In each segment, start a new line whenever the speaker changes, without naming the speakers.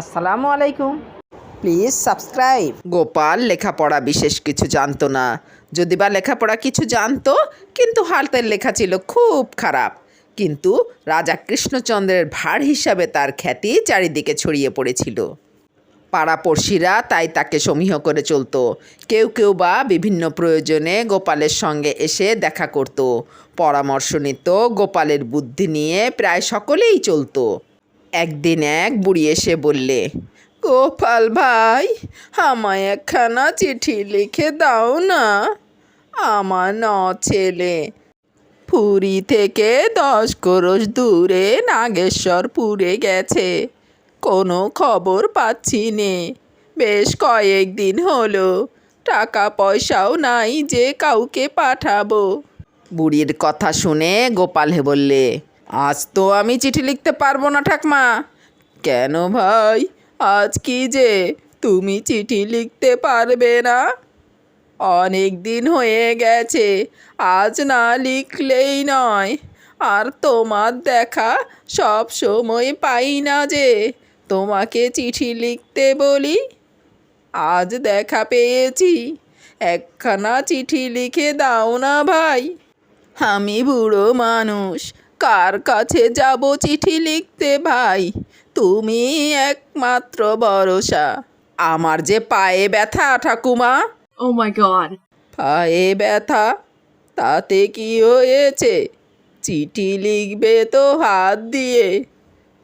আসসালামু আলাইকুম। Please subscribe Gopal, লেখাপড়া বিশেষ কিছু জানতো না। যদি বা লেখাপড়া কিছু জানতো, কিন্তু হাতের লেখা ছিল খুব খারাপ। কিন্তু রাজা কৃষ্ণচন্দ্রের ভাড় হিসাবে তার খ্যাতি চারিদিকে ছড়িয়ে পড়েছিল। পাড়াপড়শিরা তাই তাকে সমীহ করে চলতো। কেউ কেউ বা বিভিন্ন প্রয়োজনে গোপালের সঙ্গে এসে দেখা করত। পরামর্শ নিত, গোপালের বুদ্ধি নিয়ে প্রায় সকলেই চলতো। একদিন এক বুড়ি এসে বললে, গোপাল ভাই, আমায় একখানা চিঠি লিখে দাও না। আমার ন ছেলে, পুরী থেকে দশ ক্রোশ দূরে নাগেশ্বরপুরে গেছে। কোনো খবর পাচ্ছি নে। বেশ কয়েকদিন হলো, টাকা পয়সাও নাই যে কাউকে পাঠাবো। বুড়ির কথা শুনে গোপাল বললে আজ তো আমি চিঠি লিখতে পারব না, ঠাকমা। কেন ভাই? আজ কি যে? তুমি চিঠি লিখতে পারবে না? অনেক দিন হয়ে গেছে, আজ না লিখলেই নয়। আর তোমার দেখা সব সময় পাই না যে, তোমাকে চিঠি লিখতে বলি? আজ দেখা পেয়েছি, একখানা চিঠি লিখে দাও না ভাই। আমি বুড়ো মানুষ কার কাছে যাব চিঠি লিখতে ভাই? তুমি একমাত্র ভরসা। আমার যে পায়ে ব্যথা ঠাকুমা?
Oh my god.
পায়ে ব্যথা? তাতে কি হয়েছে? চিঠি লিখবে তো হাত দিয়ে।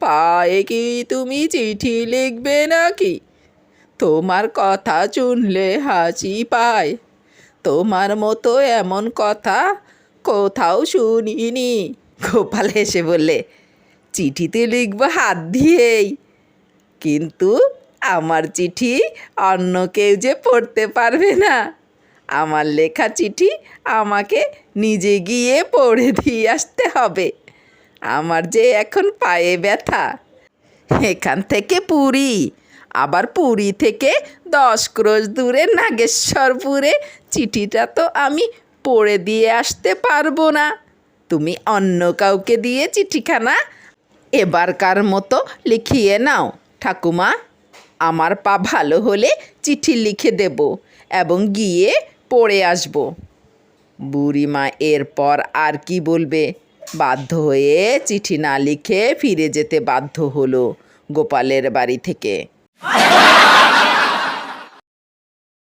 পায়ে কি তুমি চিঠি লিখবে নাকি? তোমার কথা শুনলে হাসি পায়। তোমার মতো এমন কথা কোথাও শুনিনি। গোপাল হেসে বললে, চিঠিতে লিখব হাত দিয়েই। কিন্তু আমার চিঠি অন্য কেউ যে পড়তে পারবে না। আমার লেখা চিঠি আমাকে নিজে গিয়ে পড়ে দিয়ে আসতে হবে। আমার যে এখন পায়ে ব্যথা। এখান থেকে পুরী, আবার পুরী থেকে দশ ক্রোশ দূরে নাগেশ্বরপুরে চিঠিটা তো আমি পড়ে দিয়ে আসতে পারব না। তুমি অন্য কাউকে দিয়ে চিঠিখানা এবারকার মতো লিখিয়ে নাও। ঠাকুমা, আমার পা ভালো হলে চিঠি লিখে দেব এবং গিয়ে পড়ে আসব। বুড়িমা, এরপর আর কি বলবে? বাধ্য হয়ে চিঠি না লিখে ফিরে যেতে বাধ্য হলো গোপালের বাড়ি থেকে।